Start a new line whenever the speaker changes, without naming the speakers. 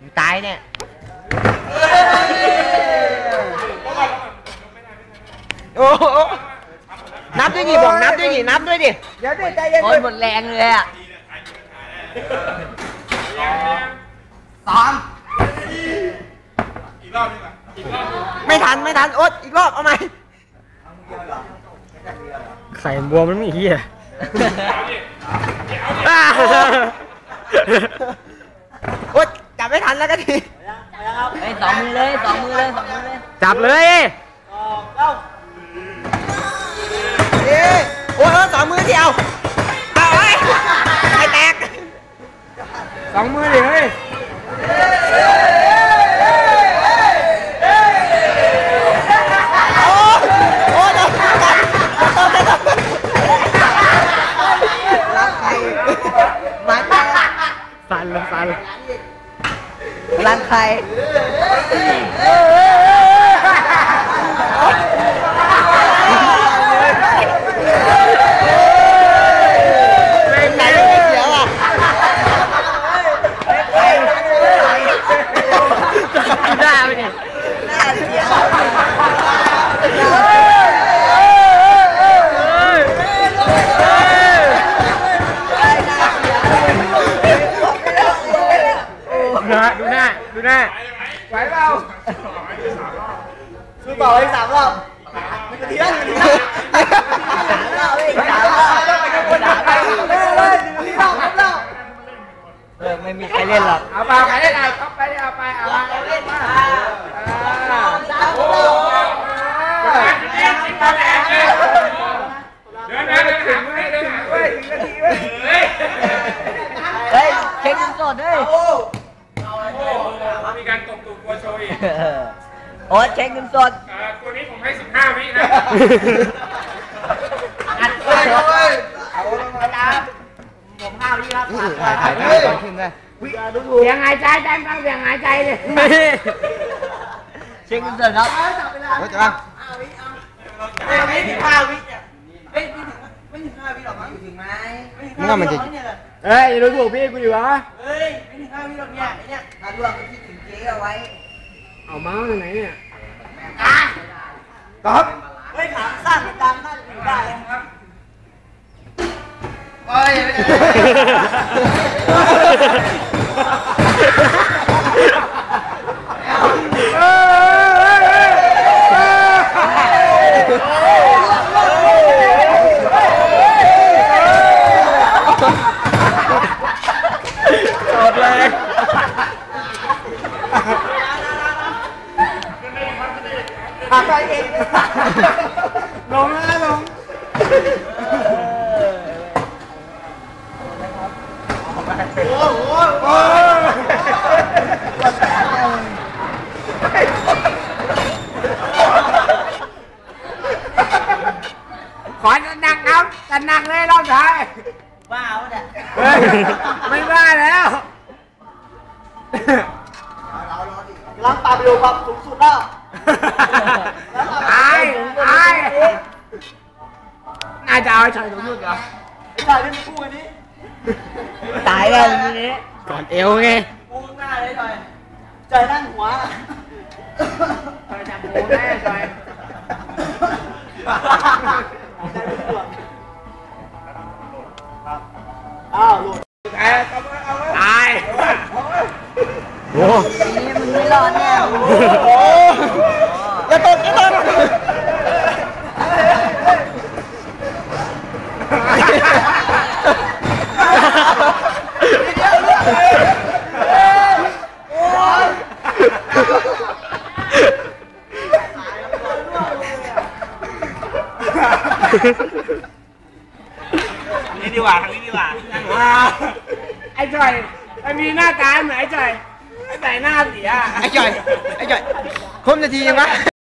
อยู่ตายเนี่ยโอ้โหนับด้วยดิบอกนับด้วยดินับด้วยดิ
เดี๋ยวดิใจเย็น
โอ้ยหมดแรงเลยอะ
สาม
ไม่ทันไม่ทันโอ๊ตอีกรอบเอาใหม่
ไข่บวมมันไม่เฮีย
โอ๊ตจั บไม่ทันแล้วก็ที
เฮ้ยสองมือเลยสองมือเลยสองมือเลย
จับเลย
เอ้ยโอ๊ยโอ๊ตสองมือเดียวเอาไว้ไอ้แตก
สองมือดิเฮ้ย
รักใคร
เป็
นไหนไม่เสียวอะ
หน้าไปดิ
หน้าเสียว
หน้าดูหน้าดู หน้า
ไหวเปล่าสู้ต่ออีกสามรอบมันจะทีละหนึ่งทีละสามรอบอีกสามรอบต้องไปกันบนสามรอบเลยเลยหนึ่งทีรอบครับรอบ
เออไม่มีใครเล่นหรอก
เอาเปล่าใครได้ไหนเข้าไปเอาไปเอามา
เล่นมา
อ่า
สามรอบ
เดินเดินเดินหาเว้ยเดินหาเว้ย
เฮ้ยเช็คเงินสดด้วย
มีการตบตูกลัว โชว์อีก
โอ๊ตเช็คเงินสด
เอ่อตัวนี้ผมให้15วินะ
อัด
เฮ้ยเฮ้ย
เอาลงมาตามผมห้าวิครับ
ถ่ายถ่ายได้ตอนขึ้นได้
เสียงหายใจแจ้งฟังเสียงหายใจเลย
เช็คเงินสดครับ
จับเวลา
โอ๊ตจะบ้าง
ไม่ถึงห้าวิเนี่ยเฮ้ยไม่ถึงไม่ถึงห้าวิหรอกมั้งถึงไหมไม่ถึง
มึง
ห้า
ว่า
วิ
มัน
หร
จะ
อกเนี่ย
เฮ้ยรู้ถูกพี่กูอยู่วะ
เฮ้ยไม่ถึงห้าวิหรอกเนี่ยไอ้เนี่ยถ้าดวงที่ถึงเจ๊เอาไว้
เอาเมาส์ไหนเนี่ย
ครับเฮ้ยขาสั้นดังน่าจะอยู่ได้ครับเฮ้ย ขาไปเอง
ลงแล้วลง
โอ้โหโอ้
ขอจะหนักเอาจะหนักเลยรอบท้าย
ว้าวเนี่ย
ไม่ว่าแล้ว
ล้างปลาไปดูความสูง
น่าจะเอาไอ้ชายสมมุติเหรอ
ไอ้ชายที่มีคู่กันนี้
ตายแล้วทีนี้
ก่อนเอวไง
คู่หน้าเลยหน่อยใจนั่งหัว
ชายจับโมแน่ชาย
อ้าวหลุด
ตาย
โอ้
ทีนี้มึงไม่รอดแน่
โหอย่าตกอย่าตก
นี่ดีกว่าทางนี้ดีกว่า
ไอ้จอยไอ้มีหน้าตาเหมือนไอ้จอยไอ้ใส่หน้าเสีย
ไอ้จ่อย ไอ้จ่อยครบนาทียังวะ